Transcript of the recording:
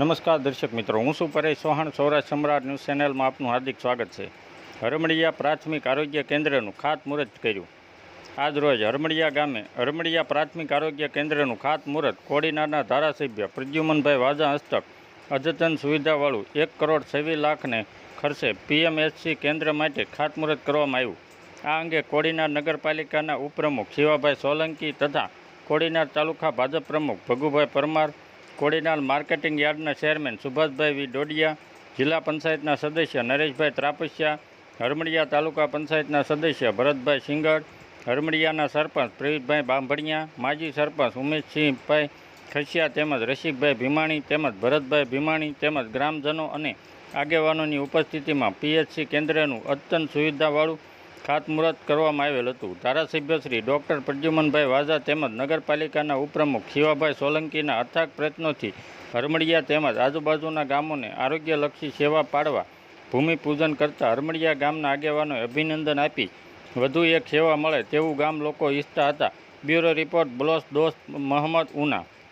નમસ્કાર દર્શક મિત્રો, હું શું પરેશ ચૌહાણ. સૌરાષ્ટ્ર સમ્રાટ ન્યૂઝ ચેનલમાં આપનું હાર્દિક સ્વાગત છે. હરમડિયા પ્રાથમિક આરોગ્ય કેન્દ્રનું ખાતમુહૂર્ત કર્યું. આજ રોજ હરમડિયા ગામે હરમડિયા પ્રાથમિક આરોગ્ય કેન્દ્રનું ખાતમુહૂર્ત કોડીનારના ધારાસભ્ય પ્રદ્યુમનભાઈ વાજા હસ્તક અદ્યતન સુવિધાવાળું એક કરોડ છવ્વીસ લાખને ખર્ચે પીએમએચસી કેન્દ્ર માટે ખાતમુહૂર્ત કરવામાં આવ્યું. આ અંગે કોડીનાર નગરપાલિકાના ઉપપ્રમુખ શિવાભાઈ સોલંકી તથા કોડીનાર તાલુકા ભાજપ પ્રમુખ ભગુભાઈ પરમાર કોડીનાર માર્કેટિંગ યાર્ડના ચેરમેન સુભાષભાઈ વી ડોડિયા, જિલ્લા પંચાયતના સદસ્ય નરેશભાઈ ત્રાપસિયા, હરમડિયા તાલુકા પંચાયતના સદસ્ય ભરતભાઈ સિંગડ, હરમડિયાના સરપંચ પ્રવીતભાઈ બાંભણિયા, માજી સરપંચ ઉમેશસિંહભાઈ ખસિયા તેમજ રસિકભાઈ ભીમાણી તેમજ ભરતભાઈ ભીમાણી તેમજ ગ્રામજનો અને આગેવાનોની ઉપસ્થિતિમાં પીએચસી કેન્દ્રનું અદ્યતન સુવિધાવાળું ખાતમુહૂર્ત કરવામાં આવેલ હતું. ધારાસભ્ય શ્રી ડૉક્ટર પ્રદ્યુમનભાઈ વાઝા તેમજ નગરપાલિકાના ઉપપ્રમુખ શિવાભાઈ સોલંકીના અથાગ પ્રયત્નોથી હરમડિયા તેમજ આજુબાજુના ગામોને આરોગ્યલક્ષી સેવા પાડવા, ભૂમિપૂજન કરતા હરમડિયા ગામના આગેવાનોએ અભિનંદન આપી વધુ એક સેવા મળે તેવું ગામ લોકો ઈચ્છતા હતા. બ્યુરો રિપોર્ટ, બ્લોસ દોસ્ત મોહમ્મદ ઉના